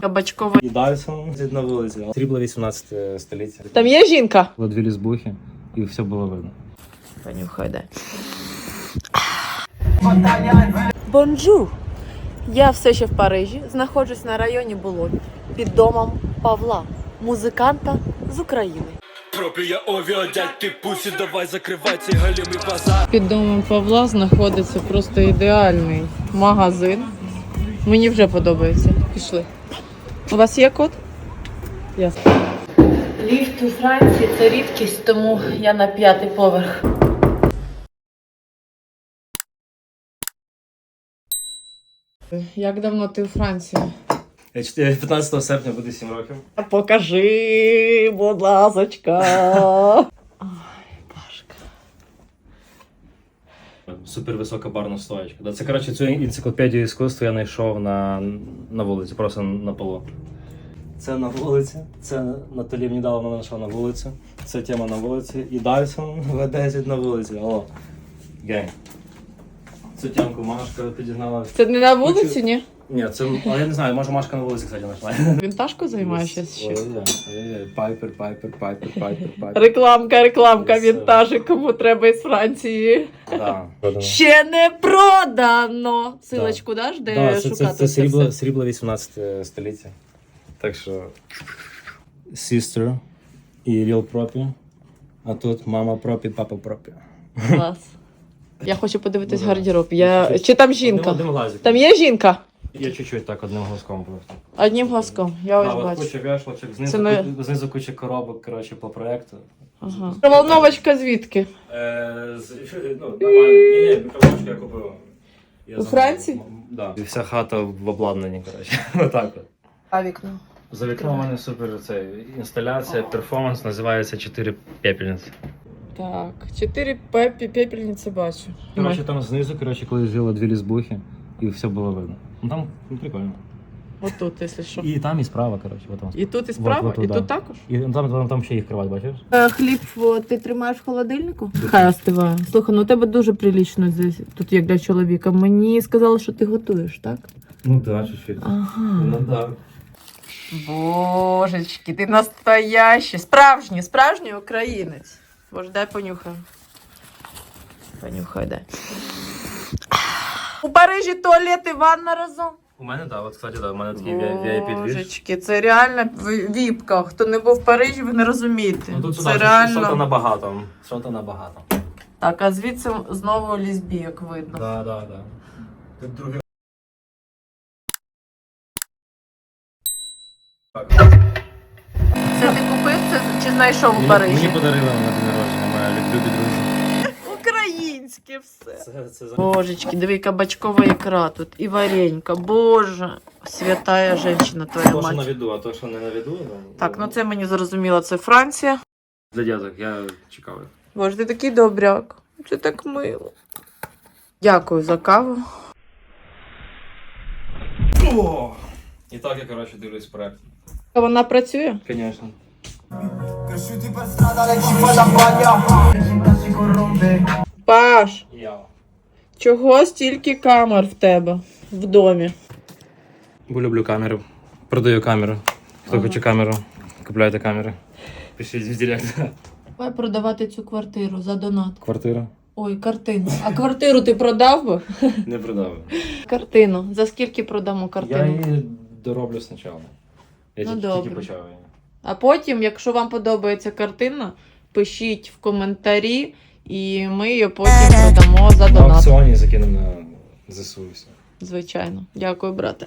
Кабачковий. І Дайсон на вулиці. Срібло 18 століття. Там є жінка? Було дві лізбухи, і все було видно. Понюхай, дай. Бонжур! Я все ще в Парижі, знаходжусь на районі Болонь під домом Павла, музиканта з України. Пробує овіо, дядь ти пусі, давай закривай цей галімий базар. Під домом Павла знаходиться просто ідеальний магазин. Мені вже подобається. Пішли. У вас є код? Ясно. Ліфт у Франції це рідкість, тому я на п'ятий поверх. Як давно ти у Франції? 15 серпня буде 7 років. Покажи, будь ласочка. Ай, Пашка. Супер висока барна стоячка. Да, Це коротше цю енциклопедію іскусства я знайшов на, на вулиці, просто на полу. Це на вулиці, це Наталі мені дала, вона знайшла на вулиці. Це тема на вулиці. І Дайсон В10 на вулиці. Алло. Гей. Цю тямку Машка підігнала. Це не на вулиці, ні? Ні, це. Але я не знаю, може Машка на вулиці, кстати, знайшла. Вінтажку займаєшся ще? Пайпер, пайпер, пайпер, пайпер, пайпер. Рекламка, рекламка, вінтажі, кому треба із Франції. Да. Ще не продано. Силочку даш, де Да, це, шукати це, це це срібло, срібло 18 століття. Так що Sister і Real Пропі. А тут мама пропі, папа пропі. Клас. Я хочу подивитись Ну, гардероб. Я... Чи там жінка? Там є жінка? Я чуть-чуть так одним голоском просто. Одним глазком. Я А, ось от бачу. куча вешлочок, знизу, Це ми- ку- знизу куча коробок, коротше, по проекту. Ага. Волновочка звідки? Е, з, ну, нормально. Ні, ні, мікрофончик я купив. Я У замовив. Франції? М, Да. І вся хата в обладнанні, коротше. Отак от. А вікно. За вікном у мене супер це, інсталяція, перформанс, називається 4 пепельниці. Так, чотири пепі, пепельниці бачу. Коротше, там знизу, коротше, коли жили дві лізбухи, і все було видно. Ну там ну, прикольно. Отут, якщо що. І там, і справа, коротше, от там. І тут і справа, Вот, вот і туди. тут також. І там, там, там ще їх кровать, бачиш? Хліб о, ти тримаєш в холодильнику? Хай остиває. Слухай, ну у тебе дуже прилічно здесь, тут як для чоловіка. Мені сказали, що ти готуєш, так? Ну так, чуть-чуть. Ага. Ну так. Божечки, ти настоящий, справжній, справжній українець. Боже, дай понюхаю. Понюхай, дай. У Парижі туалет і ванна разом. У мене, так, от, кстати, да, у мене такий VIP двіж. Божечки, це реально віпка. Хто не був в Парижі, ви не розумієте. Ну тут це сюди, реально. що-то набагато. Що-то набагато. Так, а звідси знову лісбійок видно. Да, да, да. Тут. Це ти купив це чи знайшов у Мені, Парижі? мені подарили на день народження, моя любі друзі. Українське все. Це, це. Божечки, диви, кабачкова ікра тут і варенька. Боже, святая жінка твоя То, що на мать. віду, а то, що не на віду. Так, ну це мені зрозуміло, це Франція. Для дядок, я чекав. Боже, ти такий добряк. Це так мило. Дякую за каву. І так я, коротше, дивлюсь проект. Вона працює? Звісно. Cresciuti per strada le cifre da corrompe Паш, Я. чого стільки камер в тебе в домі? Бо люблю камеру. Продаю камеру. Хто хоче камеру, купляйте камери. Пишіть в директ. Давай продавати цю квартиру за донат. Квартира. Ой, картину. А квартиру ти продав би? Не продав. Картину. За скільки продамо Я картину? її дороблю спочатку. Я Ну, тільки, добре. тільки почав її. А потім, якщо вам подобається картина, пишіть в коментарі, і ми її потім продамо за На донат. аукціоні закинемо на ЗСУ і все. Звичайно. Дякую, брате.